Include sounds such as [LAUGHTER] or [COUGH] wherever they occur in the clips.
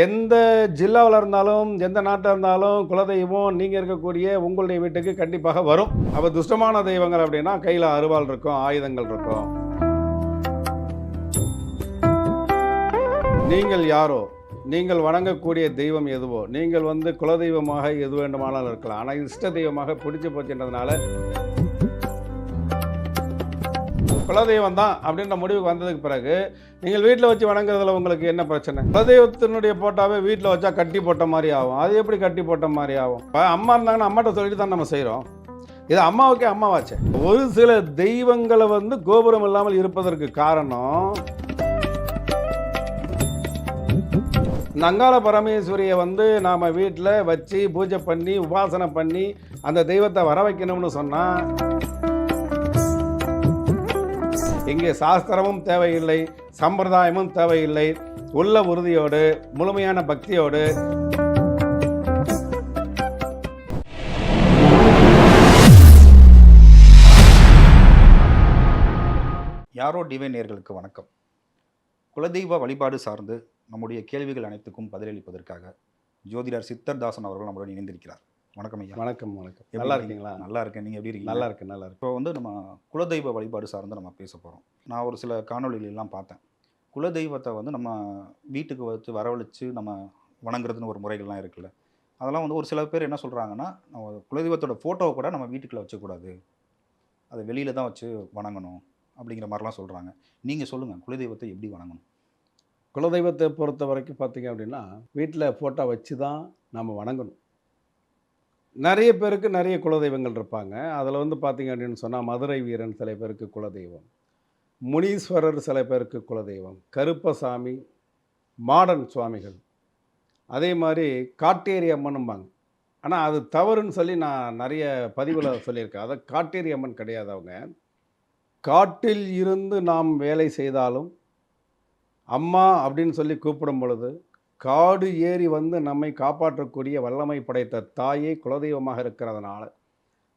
எந்த ஜில்லாவில் இருந்தாலும் எந்த நாட்டில் இருந்தாலும் குலதெய்வம் நீங்கள் இருக்கக்கூடிய உங்களுடைய வீட்டுக்கு கண்டிப்பாக வரும். அப்போ துஷ்டமான தெய்வங்கள் அப்படின்னா கையில் அருவாள் இருக்கும் ஆயுதங்கள் இருக்கும். நீங்கள் யாரோ நீங்கள் வணங்கக்கூடிய தெய்வம் எதுவோ நீங்கள் வந்து குலதெய்வமாக எது வேண்டுமானாலும் இருக்கலாம். ஆனால் இஷ்ட தெய்வமாக பிடிச்சி போச்சுன்றதுனால குலதெய்வம் தான் அப்படின்ற முடிவுக்கு வந்ததுக்கு பிறகு நீங்கள் வீட்டில் வச்சு வணங்குறதுல உங்களுக்கு என்ன பிரச்சனை? குலதெய்வத்தினுடைய போட்டாவே வீட்டில் வச்சா கட்டி போட்ட மாதிரி ஆகும். அது எப்படி கட்டி போட்ட மாதிரி ஆகும்? இப்போ அம்மா இருந்தாங்கன்னா அம்மாட்ட சொல்லிட்டு தான் நம்ம செய்கிறோம் இது அம்மாவுக்கே அம்மாவாச்சே. ஒரு சில தெய்வங்களை வந்து கோபுரம் இல்லாமல் இருப்பதற்கு காரணம் இந்த பரமேஸ்வரியை வந்து நாம் வீட்டில் வச்சு பூஜை பண்ணி உபாசனை பண்ணி அந்த தெய்வத்தை வர வைக்கணும்னு சொன்னால் இங்கே சாஸ்திரமும் தேவையில்லை சம்பிரதாயமும் தேவையில்லை. உள்ள உறுதியோடு முழுமையான பக்தியோடு. யாரோ டிவைனியர்களுக்கு வணக்கம். குலதெய்வ வழிபாடு சார்ந்து நம்முடைய கேள்விகள் அனைத்துக்கும் பதிலளிப்பதற்காக ஜோதிடர் சித்தர்தாசன் அவர்கள் நம்முடன் இணைந்திருக்கிறார். வணக்கம் ஐயா. வணக்கம் வணக்கம். நல்லா இருக்கீங்க? இருக்கீங்களா? நல்லா இருக்கேன். நீங்கள் எப்படி இருக்கீங்க? நல்லா இருக்கு நல்லா இருக்கு இப்போ வந்து நம்ம குலதெய்வ வழிபாடு சார்ந்து நம்ம பேச போகிறோம் நான் ஒரு சில காணொளிகள் எல்லாம் பார்த்தேன். குலதெய்வத்தை வந்து நம்ம வீட்டுக்கு வச்சு வரவழைச்சு நம்ம வணங்குறதுன்னு ஒரு முறைகள்லாம் இருக்குல்ல. அதெல்லாம் வந்து ஒரு சில பேர் என்ன சொல்கிறாங்கன்னா நம்ம குலதெய்வத்தோட ஃபோட்டோவை கூட நம்ம வீட்டுக்குள்ளே வச்சக்கூடாது. அதை வெளியில் தான் வச்சு வணங்கணும் அப்படிங்கிற மாதிரிலாம் சொல்கிறாங்க நீங்கள் சொல்லுங்கள் குலதெய்வத்தை எப்படி வணங்கணும்? குலதெய்வத்தை பொறுத்த வரைக்கும் பார்த்தீங்க அப்படின்னா வீட்டில் ஃபோட்டோ வச்சு தான் நம்ம வணங்கணும். நிறைய பேருக்கு நிறைய குலதெய்வங்கள் இருப்பாங்க. அதில் வந்து பார்த்தீங்க அப்படின்னு சொன்னால் மதுரை வீரன் சில பேருக்கு குலதெய்வம் முனீஸ்வரர் சில பேருக்கு குலதெய்வம் கருப்பசாமி மாடன் சுவாமிகள். அதே மாதிரி காட்டேரி அம்மனும்பாங்க ஆனால் அது தவறுன்னு சொல்லி நான் நிறைய பதிவில் சொல்லியிருக்கேன். அதை காட்டேரி அம்மன் கிடையாது அவங்க. காட்டில் இருந்து நாம் வேலை செய்தாலும் அம்மா அப்படின்னு சொல்லி கூப்பிடும் பொழுது காடு ஏறி வந்து நம்மை காப்பாற்றக்கூடிய வல்லமை படைத்த தாயே குலதெய்வமாக இருக்கிறதுனால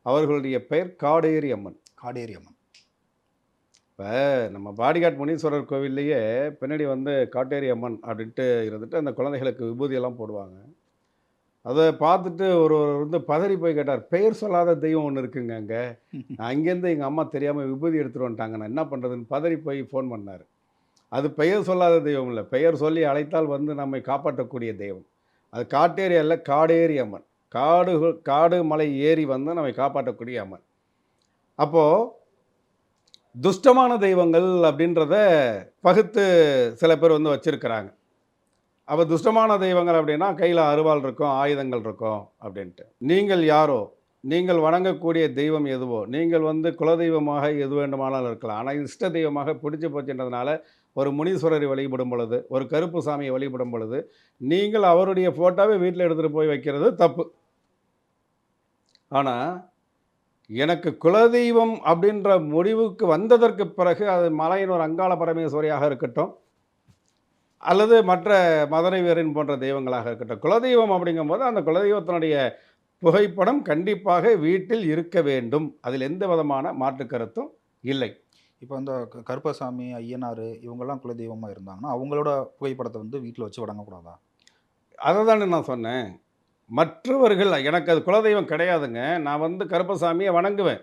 அவர்களுடைய பெயர் காடேரி அம்மன். காடேரி அம்மன். இப்போ நம்ம பாடிகாட் முனீஸ்வரர் கோவில்லையே பின்னாடி வந்து காட்டேரி அம்மன் அப்படின்ட்டு இருந்துட்டு அந்த குழந்தைகளுக்கு விபூதியெல்லாம் போடுவாங்க. அதை பார்த்துட்டு ஒரு வந்து பதறி போய் கேட்டார் பெயர் சொல்லாத தெய்வம் ஒன்று இருக்குங்க அங்கே. அங்கேருந்து எங்கள் அம்மா தெரியாமல் விபூதி எடுத்துகிட்டு வந்துட்டாங்க. நான் என்ன பண்ணுறதுன்னு பதறி போய் ஃபோன் பண்ணார். அது பெயர் சொல்லாத தெய்வம் இல்லை. பெயர் சொல்லி அழைத்தால் வந்து நம்மை காப்பாற்றக்கூடிய தெய்வம். அது காட்டேரி அல்ல காடேரி அம்மன். காடு காடு மலை ஏறி வந்து நம்மை காப்பாற்றக்கூடிய அம்மன். அப்போது துஷ்டமான தெய்வங்கள் அப்படின்றத பகுத்து சில பேர் வந்து வச்சுருக்கிறாங்க. அப்போ துஷ்டமான தெய்வங்கள் அப்படின்னா கையில் அருவாள் இருக்கும் ஆயுதங்கள் இருக்கும் அப்படின்ட்டு. நீங்கள் யாரோ நீங்கள் வணங்கக்கூடிய தெய்வம் எதுவோ நீங்கள் வந்து குலதெய்வமாக எது வேண்டுமானாலும் இருக்கலாம். ஆனால் இஷ்ட தெய்வமாக பிடிச்சி போச்சுன்றதுனால ஒரு முனீஸ்வரரை வழிபடும் பொழுது ஒரு கருப்பு சாமியை வழிபடும் பொழுது நீங்கள் அவருடைய ஃபோட்டோவை வீட்டில் எடுத்துகிட்டு போய் வைக்கிறது தப்பு. ஆனால் எனக்கு குலதெய்வம் அப்படின்ற முடிவுக்கு வந்ததற்கு பிறகு அது மலையனூர் அங்காள பரமேஸ்வரியாக இருக்கட்டும் அல்லது மற்ற மதுரை வீரன் போன்ற தெய்வங்களாக இருக்கட்டும் குலதெய்வம் அப்படிங்கும்போது அந்த குலதெய்வத்தினுடைய புகைப்படம் கண்டிப்பாக வீட்டில் இருக்க வேண்டும். அதில் எந்த விதமான மாற்று கருத்தும் இல்லை. இப்போ அந்த கருப்பசாமி ஐயனார் இவங்கெல்லாம் குலதெய்வமாக இருந்தாங்கன்னா அவங்களோட புகைப்படத்தை வந்து வீட்டில் வச்சு வணங்கக்கூடாதா? அதை தானே நான் சொன்னேன். மற்றவர்கள் எனக்கு அது குலதெய்வம் கிடையாதுங்க. நான் வந்து கருப்பசாமியை வணங்குவேன்.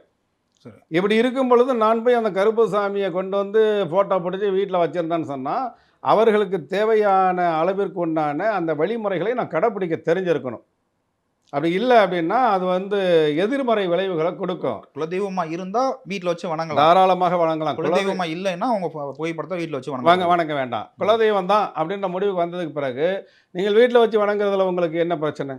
சரி. இப்படி இருக்கும் பொழுது நான் போய் அந்த கருப்பசாமியை கொண்டு வந்து ஃபோட்டோ பிடிச்சி வீட்டில் வச்சுருந்தேன்னு சொன்னால் அவர்களுக்கு தேவையான அளவிற்கு உண்டான அந்த வழிமுறைகளை நான் கடைப்பிடிக்க தெரிஞ்சிருக்கணும். அப்படி இல்லை அப்படின்னா அது வந்து எதிர்மறை விளைவுகளை கொடுக்கும். குலதெய்வமாக இருந்தால் வீட்டில் வச்சு வணங்கலாம். தாராளமாக வழங்கலாம். குலதெய்வம் குலதெய்வமாக இல்லைன்னா அவங்க புகைப்படத்தை வீட்டில் வச்சு வணங்க வணங்க வேண்டாம். குலதெய்வம் தான் அப்படின்ற முடிவுக்கு வந்ததுக்கு பிறகு நீங்கள் வீட்டில் வச்சு வணங்குறதுல உங்களுக்கு என்ன பிரச்சனை?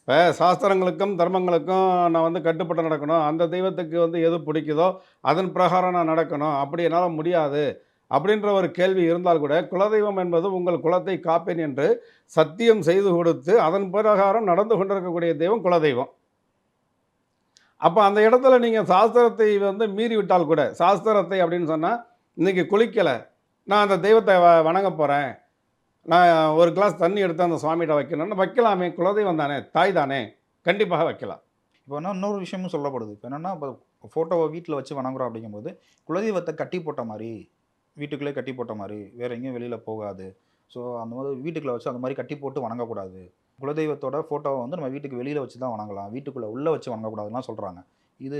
இப்போ சாஸ்திரங்களுக்கும் தர்மங்களுக்கும் நான் வந்து கட்டுப்பட்டு நடக்கணும். அந்த தெய்வத்துக்கு வந்து எது பிடிக்குதோ அதன் பிரகாரம் நான் நடக்கணும். அப்படி என்னால் முடியாது. அப்படின்ற ஒரு கேள்வி இருந்தால் கூட குலதெய்வம் என்பது உங்கள் குலத்தை காப்பேன் என்று சத்தியம் செய்து கொடுத்து அதன் பிரகாரம் நடந்து கொண்டிருக்கக்கூடிய தெய்வம் குலதெய்வம். அப்போ அந்த இடத்துல நீங்கள் சாஸ்திரத்தை வந்து மீறி விட்டால் கூட சாஸ்திரத்தை அப்படின்னு சொன்னால் இன்றைக்கி குளிக்கலை நான் அந்த தெய்வத்தை வ- வணங்க போகிறேன் நான் ஒரு கிளாஸ் தண்ணி எடுத்து அந்த சுவாமிகிட்ட வைக்கணும்னு வைக்கலாமே குலதெய்வம் தானே தாய் தானே கண்டிப்பாக வைக்கலாம். இப்போ என்ன இன்னொரு விஷயமும் சொல்லப்படுது. இப்போ என்னென்னா இப்போ ஃபோட்டோவை வீட்டில் வச்சு வணங்குறோம் அப்படிங்கும்போது குலதெய்வத்தை கட்டி போட்ட மாதிரி வீட்டுக்குள்ளே கட்டி போட்ட மாதிரி. வேற எங்கேயும் வெளியில் போகாது. ஸோ அந்த மாதிரி வீட்டுக்குள்ளே வச்சு அந்த மாதிரி கட்டி போட்டு வணங்கக்கூடாது. குலதெய்வத்தோட ஃபோட்டோவை வந்து நம்ம வீட்டுக்கு வெளியில் வச்சு தான் வணங்கலாம். வீட்டுக்குள்ளே உள்ளே வச்சு வணங்கக்கூடாதுலாம் சொல்கிறாங்க இது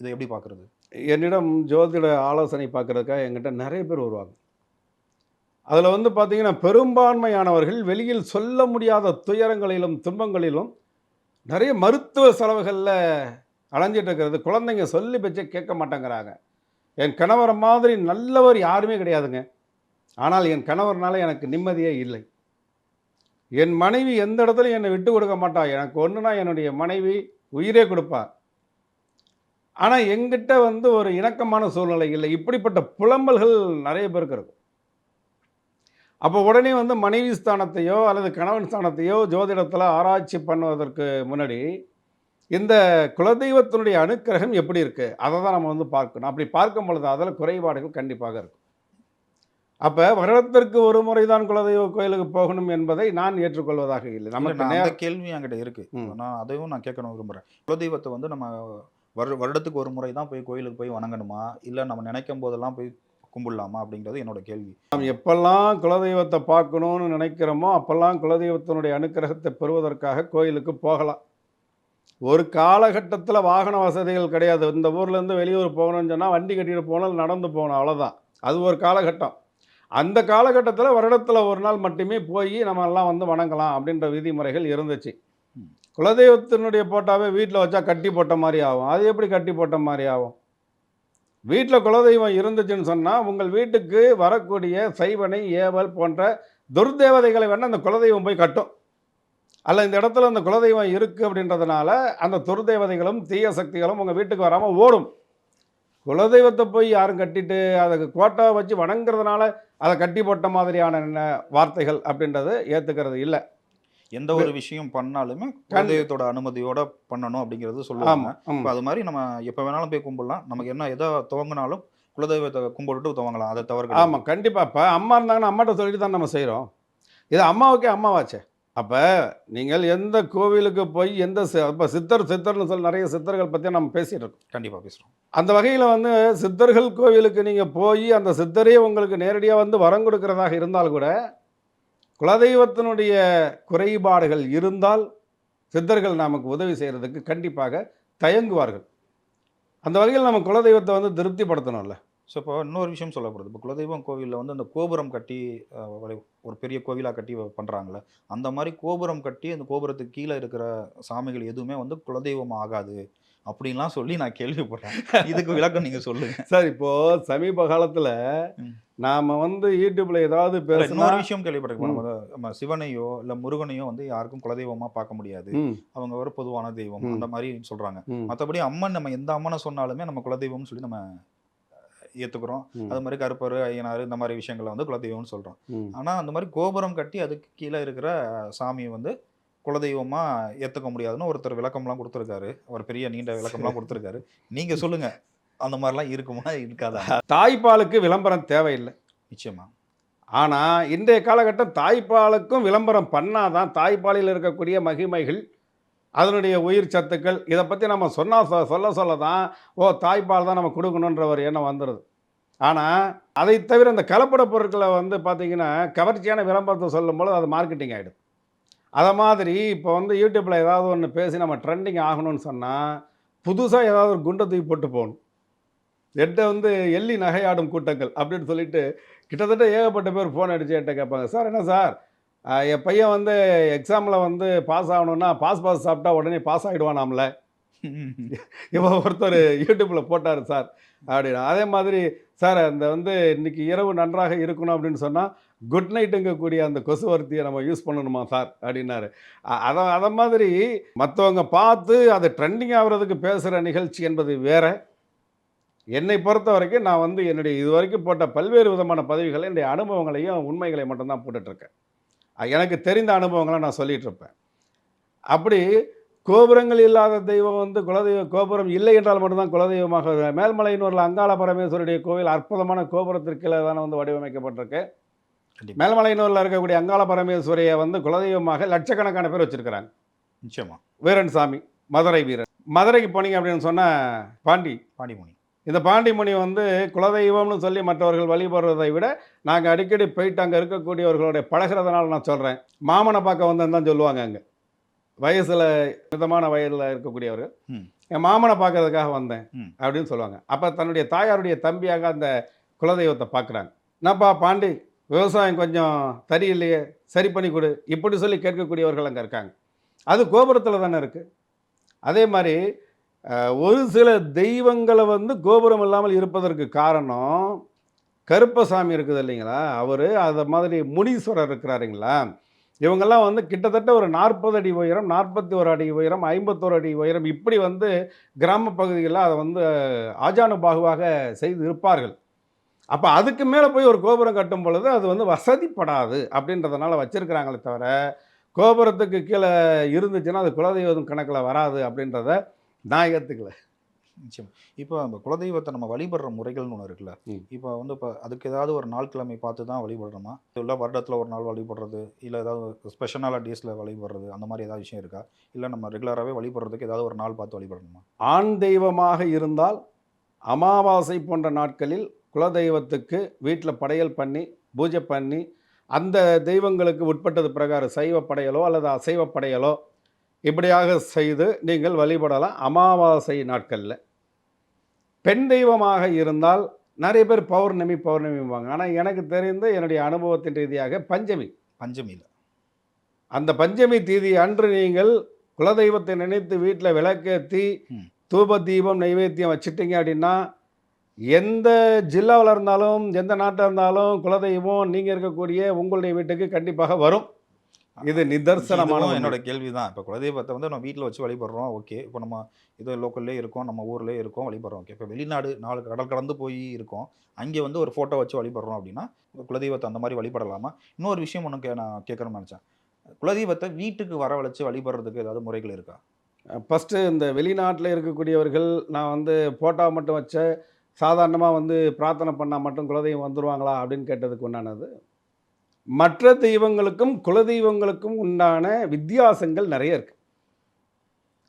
இதை எப்படி பார்க்குறது? என்னிடம் ஜோதிட ஆலோசனை பார்க்கறதுக்காக என்கிட்ட நிறைய பேர் வருவாங்க. அதில் வந்து பார்த்திங்கன்னா பெரும்பான்மையானவர்கள் வெளியில் சொல்ல முடியாத துயரங்களிலும் துன்பங்களிலும் நிறைய மருத்துவ செலவுகளில் அலைஞ்சிட்டு இருக்கிறது. குழந்தைங்க சொல்லி பச்சே கேட்க மாட்டேங்கிறாங்க. என் கணவரை மாதிரி நல்லவர் யாருமே கிடையாதுங்க. ஆனால் என் கணவர்னால எனக்கு நிம்மதியே இல்லை. என் மனைவி எந்த இடத்துலையும் என்னை விட்டு கொடுக்க மாட்டா. எனக்கு ஒன்றுனா என்னுடைய மனைவி உயிரே கொடுப்பா. ஆனால் எங்கிட்ட வந்து ஒரு இணக்கமான சூழ்நிலை இல்லை. இப்படிப்பட்ட புலம்பல்கள் நிறைய பேருக்கு இருக்கும். அப்போ உடனே வந்து மனைவி ஸ்தானத்தையோ அல்லது கணவன் ஸ்தானத்தையோ ஜோதிடத்தில் ஆராய்ச்சி பண்ணுவதற்கு முன்னாடி இந்த குலதெய்வத்தினுடைய அனுக்கிரகம் எப்படி இருக்குது அதை தான் நம்ம வந்து பார்க்கணும். அப்படி பார்க்கும் பொழுது அதில் குறைபாடுகள் கண்டிப்பாக இருக்கும். அப்போ வருடத்திற்கு ஒரு முறை தான் குலதெய்வ கோயிலுக்கு போகணும் என்பதை நான் ஏற்றுக்கொள்வதாக இல்லை. நமக்கு நேர கேள்வி என்கிட்ட இருக்கு. ம். நான் அதையும் நான் கேட்கணும் விரும்புகிறேன் குலதெய்வத்தை வந்து நம்ம வருட வருடத்துக்கு ஒரு முறை தான் போய் கோயிலுக்கு போய் வணங்கணுமா? இல்லை நம்ம நினைக்கும் போதெல்லாம் போய் கும்பிடலாமா? அப்படிங்கிறது என்னோட கேள்வி. நாம் எப்பெல்லாம் குலதெய்வத்தை பார்க்கணும்னு நினைக்கிறோமோ அப்பெல்லாம் குலதெய்வத்தினுடைய அனுக்கிரகத்தை பெறுவதற்காக கோயிலுக்கு போகலாம். ஒரு காலகட்டத்தில் வாகன வசதிகள் கிடையாது. இந்த ஊர்லேருந்து வெளியூர் போகணும்னு சொன்னால் வண்டி கட்டிட்டு போனால் நடந்து போகணும் அவ்வளோதான் அது ஒரு காலகட்டம். அந்த காலகட்டத்தில் வருடத்தில் ஒரு நாள் மட்டுமே போய் நம்ம எல்லாம் வந்து வணங்கலாம் அப்படின்ற விதிமுறைகள் இருந்துச்சு. குலதெய்வத்தினுடைய போட்டாவே வீட்டில் வச்சா கட்டி போட்ட மாதிரி ஆகும். அது எப்படி கட்டி போட்ட மாதிரி ஆகும்? வீட்டில் குலதெய்வம் இருந்துச்சுன்னு சொன்னால் உங்கள் வீட்டுக்கு வரக்கூடிய சைவனை ஏவல் போன்ற துர்தேவதைகளை வேணால் அந்த குலதெய்வம் போய் கட்டும். அல்ல இந்த இடத்துல அந்த குலதெய்வம் இருக்குது அப்படின்றதுனால அந்த துர்தேவதைகளும் தீய சக்திகளும் உங்கள் வீட்டுக்கு வராமல் ஓடும். குலதெய்வத்தை போய் யாரும் கட்டிட்டு அதை கோட்டை வச்சு வணங்குறதுனால அதை கட்டி போட்ட மாதிரியான வார்த்தைகள் அப்படின்றது ஏற்றுக்கிறது இல்லை. எந்த ஒரு விஷயம் பண்ணாலுமே குலதெய்வத்தோட அனுமதியோட பண்ணணும் அப்படிங்கிறது சொல்லுவாங்க. இப்போ அது மாதிரி நம்ம எப்போ வேணாலும் போய் கும்பிடலாம். நமக்கு என்ன எதை துவங்கினாலும் குலதெய்வத்தை கும்பிட்டுட்டு துவங்கலாம். அதை தவிர ஆமாம் கண்டிப்பாக இப்போ அம்மா இருந்தாங்கன்னா அம்மாட்ட சொல்லிட்டு தான் நம்ம செய்கிறோம் இது அம்மாவுக்கே அம்மாவாச்சே. அப்போ நீங்கள் எந்த கோவிலுக்கு போய் எந்த இப்போ சித்தர் சித்தர்னு சொல்லி நிறைய சித்தர்கள் பற்றி நம்ம பேசிகிட்டு இருக்கோம். கண்டிப்பாக பேசுகிறோம் அந்த வகையில் வந்து சித்தர்கள் கோவிலுக்கு நீங்கள் போய் அந்த சித்தரே உங்களுக்கு நேரடியாக வந்து வரம் கொடுக்கறதாக இருந்தால் கூட குலதெய்வத்தினுடைய குறைபாடுகள் இருந்தால் சித்தர்கள் நமக்கு உதவி செய்கிறதுக்கு கண்டிப்பாக தயங்குவார்கள். அந்த வகையில் நம்ம குலதெய்வத்தை வந்து திருப்திப்படுத்தணும்ல. ஸோ இப்போ இன்னொரு விஷயம் சொல்லப்படுது இப்போ குலதெய்வம் கோவிலில் வந்து அந்த கோபுரம் கட்டி ஒரு பெரிய கோவிலாக கட்டி பண்ணுறாங்களே அந்த மாதிரி கோபுரம் கட்டி அந்த கோபுரத்துக்கு கீழே இருக்கிற சாமிகள் எதுவுமே வந்து குலதெய்வம் ஆகாது அப்படின்லாம் சொல்லி நான் கேள்விப்படுறேன் இதுக்கு விளக்கம் நீங்கள் சொல்லுங்க. [LAUGHS] சார் இப்போது சமீப காலத்தில். நாம் வந்து யூடியூப்பில் ஏதாவது பேசினா இன்னொரு விஷயம் கேள்விப்பட்டிருக்கோம் நம்ம சிவனையோ இல்லை முருகனையோ வந்து யாருக்கும் குலதெய்வமா பார்க்க முடியாது. அவங்க ஒரு பொதுவான தெய்வம். அந்த மாதிரி சொல்றாங்க. ம். மற்றபடி அம்மன் நம்ம எந்த அம்மனை சொன்னாலுமே நம்ம குலதெய்வம்னு சொல்லி நம்ம ஏத்துக்கிறோம். ம். அது மாதிரி கருப்பர் ஐயனார் இந்த மாதிரி விஷயங்களை வந்து குலதெய்வம்னு சொல்றோம். ம். ஆனா அந்த மாதிரி கோபுரம் கட்டி அதுக்கு கீழே இருக்கிற சாமியை வந்து குலதெய்வமா ஏத்துக்க முடியாதுன்னு ஒருத்தர் விளக்கம்லாம் கொடுத்துருக்காரு. ஒரு பெரிய நீண்ட விளக்கம்லாம் கொடுத்துருக்காரு. நீங்க சொல்லுங்க. அந்த மாதிரிலாம் இருக்குமா? இருக்காதா? தாய்ப்பாலுக்கு விளம்பரம் தேவையில்லை. நிச்சயமா. ஆனால் இன்றைய காலகட்டம் தாய்ப்பாலுக்கும் விளம்பரம் பண்ணாதான் தாய்ப்பாலில் இருக்கக்கூடிய மகிமைகள் அதனுடைய உயிர் சத்துக்கள் இதை பற்றி நம்ம சொன்னால் சொ- சொல்ல சொல்ல தான் ஓ தாய்ப்பால் தான் நம்ம கொடுக்கணுன்ற ஒரு எண்ணம் வந்துடுது ஆனால் அதை தவிர இந்த கலப்பட பொருட்களை வந்து பார்த்திங்கன்னா கவர்ச்சியான விளம்பரத்தை சொல்லும்போது அது மார்க்கெட்டிங் ஆகிடும் அதை மாதிரி இப்போ வந்து யூடியூப்பில் ஏதாவது ஒன்று பேசி நம்ம ட்ரெண்டிங் ஆகணும்னு சொன்னால் புதுசாக ஏதாவது ஒரு குண்டை தூக்கி போட்டு போகணும். எட்ட வந்து எள்ளி நகையாடும் கூட்டங்கள் அப்படின்னு சொல்லிட்டு கிட்டத்தட்ட ஏகப்பட்ட பேர் ஃபோன் அடிச்சு என்கிட்ட கேட்பாங்க. சார் என்ன சார்? என் பையன் வந்து எக்ஸாமில் வந்து பாஸ் ஆகணும்னா பாஸ் பாஸ் சாப்பிட்டா உடனே பாஸ் ஆகிடுவானாம்ல [LAUGHS] இவன் ஒருத்தர் யூடியூப்பில் போட்டார் சார் அப்படின்னு அதே மாதிரி சார் அந்த வந்து இன்னைக்கு இரவு நன்றாக இருக்கணும் அப்படின்னு சொன்னால் குட் நைட்டுங்கக்கூடிய அந்த கொசுவர்த்தியை நம்ம யூஸ் பண்ணணுமா சார் அப்படின்னாரு. அதை அதை மாதிரி மற்றவங்க பார்த்து அது ட்ரெண்டிங் ஆகுறதுக்கு பேசுகிற நிகழ்ச்சி என்பது வேற. என்னை பொறுத்த வரைக்கும் நான் வந்து என்னுடைய இது வரைக்கும் போட்ட பல்வேறு விதமான பதிவுகளை என்னுடைய அனுபவங்களையும் உண்மைகளை மட்டும்தான் போட்டுட்ருக்கேன் எனக்கு தெரிந்த அனுபவங்களை நான் சொல்லிட்டு இருப்பேன் அப்படி கோபுரங்கள் இல்லாத தெய்வம் வந்து குலதெய்வ கோபுரம் இல்லை என்றால் மட்டும்தான் குலதெய்வமாக. மேல்மலையனூரில் அங்காள பரமேஸ்வருடைய கோவில் அற்புதமான கோபுரத்திற்கு தானே வந்து வடிவமைக்கப்பட்டிருக்கு. மேல்மலையனூரில் இருக்கக்கூடிய அங்காள பரமேஸ்வரியை வந்து குலதெய்வமாக லட்சக்கணக்கான பேர் வச்சிருக்கிறாங்க. நிச்சயமா. வீரன் சாமி மதுரை வீரன். மதுரைக்கு போனீங்க அப்படின்னு சொன்னால் பாண்டி. பாண்டிமுனி இந்த பாண்டிமணி வந்து குலதெய்வம்னு சொல்லி மற்றவர்கள் வழிபடுறதை விட நாங்கள் அடிக்கடி போயிட்டு அங்கே இருக்கக்கூடியவர்களுடைய பழகிறதுனால நான் சொல்கிறேன் மாமனை பார்க்க வந்தேன்னு தான் சொல்லுவாங்க அங்கே. வயசில் மிதமான வயதில் இருக்கக்கூடியவர்கள். என் மாமனை பார்க்கறதுக்காக வந்தேன். அப்படின்னு சொல்லுவாங்க. அப்போ தன்னுடைய தாயாருடைய தம்பியாக அந்த குலதெய்வத்தை பார்க்குறாங்க. என்னப்பா பாண்டி விவசாயம் கொஞ்சம் சரியில்லையே சரி பண்ணி கொடு இப்படி சொல்லி கேட்கக்கூடியவர்கள் அங்கே இருக்காங்க. அது கோபுரத்தில் தானே இருக்குது அதே மாதிரி ஒரு சில தெய்வங்களை வந்து கோபுரம் இல்லாமல் இருப்பதற்கு காரணம் கருப்பசாமி இருக்குது இல்லைங்களா? அவர் அதை மாதிரி முனீஸ்வரர் இருக்கிறாருங்களா? இவங்கெல்லாம் வந்து கிட்டத்தட்ட ஒரு நாற்பது அடி உயரம் நாற்பத்தி ஒரு அடி உயரம் ஐம்பத்தோரு அடி உயரம் இப்படி வந்து கிராம பகுதிகளில் அதை வந்து ஆஜானுபாகுவாக செய்து இருப்பார்கள். அப்போ அதுக்கு மேலே போய் ஒரு கோபுரம் கட்டும் பொழுது அது வந்து வசதிப்படாது அப்படின்றதுனால வச்சுருக்கிறாங்களே தவிர கோபுரத்துக்கு கீழே இருந்துச்சுன்னா அது குலதெய்வம் கணக்கில் வராது அப்படின்றத நான் ஏற்றுக்கல நிச்சயம். இப்போ அந்த குலதெய்வத்தை நம்ம வழிபடுற முறைகள்னு ஒன்று இருக்குல்ல. இப்போ வந்து இப்போ அதுக்கு ஏதாவது ஒரு நாள் கிழமை பார்த்து தான் வழிபடுறோமா? இல்லை வருடத்தில் ஒரு நாள் வழிபடுறது இல்லை ஏதாவது ஸ்பெஷலான டேஸில் வழிபடுறது அந்த மாதிரி ஏதாவது விஷயம் இருக்கா? இல்லை நம்ம ரெகுலராகவே வழிபடுறதுக்கு ஏதாவது ஒரு நாள் பார்த்து வழிபடணுமா? ஆண் தெய்வமாக இருந்தால் அமாவாசை போன்ற நாட்களில் குலதெய்வத்துக்கு வீட்டில் படையல் பண்ணி பூஜை பண்ணி அந்த தெய்வங்களுக்கு உட்பட்டது பிரகாரம் சைவ படையலோ அல்லது அசைவ படையலோ இப்படியாக செய்து நீங்கள் வழிபடலாம். அமாவாசை நாட்களில். பெண் தெய்வமாக இருந்தால் நிறைய பேர் பௌர்ணமி பௌர்ணமிவாங்க ஆனால் எனக்கு தெரிந்த என்னுடைய அனுபவத்தின் ரீதியாக பஞ்சமி. பஞ்சமியில் அந்த பஞ்சமி தீதி அன்று நீங்கள் குலதெய்வத்தை நினைத்து வீட்டில் விளக்கேற்றி. தூப தீபம் நைவேத்தியம் வச்சுட்டீங்க அப்படின்னா எந்த ஜில்லாவில் இருந்தாலும் எந்த நாட்டில் இருந்தாலும் குலதெய்வம் நீங்கள் இருக்கக்கூடிய உங்களுடைய வீட்டுக்கு கண்டிப்பாக வரும். இது நிதர்சனமான. என்னோட கேள்வி தான் இப்போ குலதெய்வத்தை வந்து நம்ம வீட்டில் வச்சு வழிபடுறோம் ஓகே. இப்போ நம்ம இது லோக்கல்லே இருக்கோம் நம்ம ஊர்லேயே இருக்கோம் வழிபடுறோம் ஓகே. இப்போ வெளிநாடு நாலு கடல் கடந்து போய் இருக்கோம். அங்கே வந்து ஒரு ஃபோட்டோ வச்சு வழிபடுறோம் அப்படின்னா குலதெய்வத்தை அந்த மாதிரி வழிபடலாமா? இன்னொரு விஷயம் ஒன்று கே நான் கேட்கணும்னு நினச்சேன். குலதெய்வத்தை வீட்டுக்கு வரவழைச்சு வழிபடுறதுக்கு ஏதாவது முறைகள் இருக்கா? ஃபஸ்ட்டு இந்த வெளிநாட்டில் இருக்கக்கூடியவர்கள் நான் வந்து ஃபோட்டோ மட்டும் வச்ச சாதாரணமாக வந்து பிரார்த்தனை பண்ணால் மட்டும் குலதெய்வம் வந்துருவாங்களா அப்படின்னு கேட்டதுக்கு உண்டானது. மற்ற தெய்வங்களுக்கும் குலதெய்வங்களுக்கும் உண்டான வித்தியாசங்கள் நிறைய இருக்கு.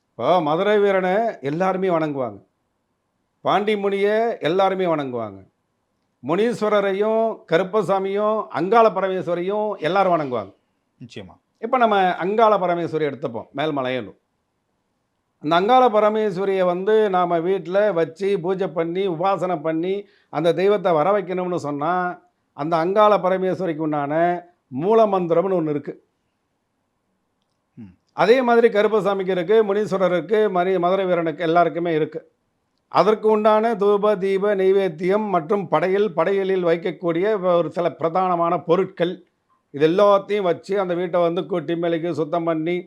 இப்போ மதுரை வீரனை எல்லாருமே வணங்குவாங்க. பாண்டி முனியை எல்லாருமே வணங்குவாங்க. முனீஸ்வரரையும் கருப்பசாமியும் அங்காள பரமேஸ்வரையும் எல்லாரும் வணங்குவாங்க. நிச்சயமா. இப்போ நம்ம அங்காள பரமேஸ்வரி எடுத்துப்போம் மேல்மலையனூர். அந்த அங்காள பரமேஸ்வரியை வந்து நாம் வீட்டில் வச்சு பூஜை பண்ணி உபாசனை பண்ணி அந்த தெய்வத்தை வர வைக்கணும்னு சொன்னால் அந்த அங்காள பரமேஸ்வரிக்கு உண்டான மூலமந்திரம்னு ஒன்று இருக்குது. அதே மாதிரி கருப்பசாமிக்கு இருக்குது முனீஸ்வரருக்கு மரி மதுரை வீரனுக்கு எல்லாருக்குமே இருக்குது அதற்கு உண்டான தூப தீப நைவேத்தியம் மற்றும் படையல் படையலில் வைக்கக்கூடிய ஒரு சில பிரதானமான பொருட்கள். இது எல்லாத்தையும் வச்சு அந்த வீட்டை வந்து கூட்டி மெழுகி சுத்தம் பண்ணி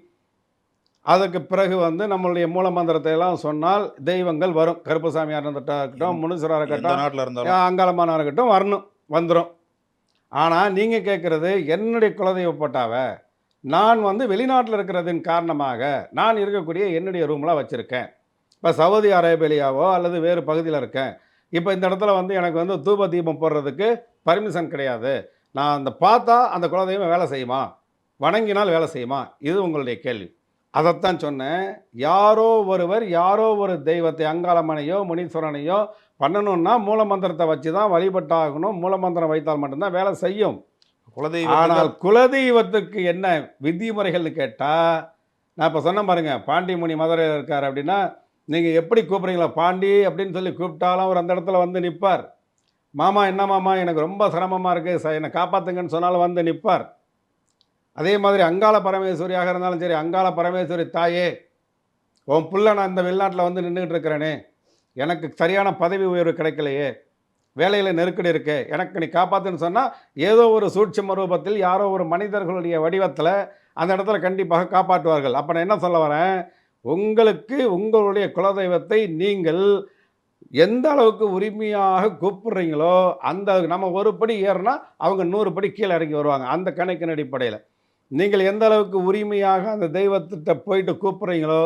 அதுக்கு பிறகு வந்து நம்மளுடைய மூலமந்திரத்தை எல்லாம் சொன்னால் தெய்வங்கள் வரும். கருப்பசாமியாக இருந்துட்டா இருக்கட்டும் முனுசராக இருக்கட்டும் நாட்டில் இருந்தாலும். அங்காளமான இருக்கட்டும் வரணும் வந்துடும் ஆனால் நீங்கள் கேட்குறது என்னுடைய குலதெய்வ போட்டாவை நான் வந்து வெளிநாட்டில் இருக்கிறதின் காரணமாக நான் இருக்கக்கூடிய என்னுடைய ரூமில் வச்சுருக்கேன். இப்போ சவுதி அரேபியாவோ அல்லது வேறு பகுதியில் இருக்கேன். இப்போ இந்த இடத்துல வந்து எனக்கு வந்து தூப தீபம் போடுறதுக்கு பர்மிஷன் கிடையாது. நான் அந்த பார்த்தா அந்த குலதெய்வம் வேலை செய்யுமா? வணங்கினால் வேலை செய்யுமா? இது உங்களுடைய கேள்வி. அதைத்தான் சொன்னேன். யாரோ ஒருவர் யாரோ ஒரு தெய்வத்தை அங்காளம்மனையோ முனீஸ்வரனையோ பண்ணணும்னா மூலமந்திரத்தை வச்சு தான் வழிபட்டாகணும் மூலமந்திரம் வைத்தால் மட்டும்தான் வேலை செய்யும். குலதெய்வம் ஆனால் குலதெய்வத்துக்கு என்ன விதிமுறைகள்னு கேட்டால் நான் இப்போ சொன்ன பாருங்க பாண்டி முனி மதுரையில் இருக்கார் அப்படின்னா நீங்கள் எப்படி கூப்பிட்றீங்களா பாண்டி அப்படின்னு சொல்லி கூப்பிட்டாலும் அவர் அந்த இடத்துல வந்து நிற்பார் மாமா என்ன மாமா எனக்கு ரொம்ப சிரமமாக இருக்குது ச என்னை காப்பாற்றுங்கன்னு சொன்னாலும் வந்து நிற்பார் அதே மாதிரி அங்காள பரமேஸ்வரியாக இருந்தாலும் சரி அங்காள பரமேஸ்வரி தாயே உன் புள்ள நான் இந்த வெளிநாட்டில் வந்து நின்றுக்கிட்டு இருக்கிறேனே எனக்கு சரியான பதவி உயர்வு கிடைக்கலையே வேலையில் நெருக்கடி இருக்கு எனக்கு நீ காப்பாத்துன்னு சொன்னால் ஏதோ ஒரு சூட்சும ரூபத்தில் யாரோ ஒரு மனிதர்களுடைய வடிவத்தில் அந்த இடத்துல கண்டிப்பாக காப்பாற்றுவார்கள். அப்போ நான் என்ன சொல்ல வரேன்? உங்களுக்கு உங்களுடைய குலதெய்வத்தை நீங்கள் எந்த அளவுக்கு உரிமையாக கூப்பிடுறீங்களோ அந்த நம்ம ஒரு படி ஏறினா அவங்க நூறு படி கீழே இறங்கி வருவாங்க அந்த கணக்கின் அடிப்படையில். நீங்கள் எந்த அளவுக்கு உரிமையாக அந்த தெய்வத்திட்ட போயிட்டு கூப்பிடுறீங்களோ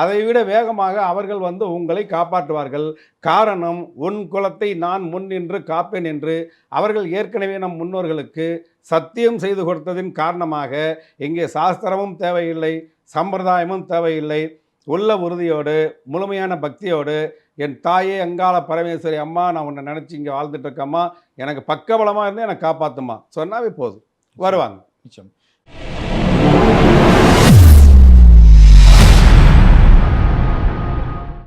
அதை விட வேகமாக அவர்கள் வந்து உங்களை காப்பாற்றுவார்கள். காரணம் உன் குலத்தை நான் முன் நின்று காப்பேன் என்று அவர்கள் ஏற்கனவே நம் முன்னோர்களுக்கு சத்தியம் செய்து கொடுத்ததின் காரணமாக இங்கே சாஸ்திரமும் தேவையில்லை சம்பிரதாயமும் தேவையில்லை. உள்ள உறுதியோடு முழுமையான பக்தியோடு என் தாயே அங்காள பரமேஸ்வரி அம்மா நான் உன்னை நினச்சி இங்கே வாழ்ந்துட்டு இருக்கம்மா. எனக்கு பக்கபலமாக இருந்து எனக்கு காப்பாத்துமா சொன்னாவே போதும். வருவாங்க. நிச்சயம்.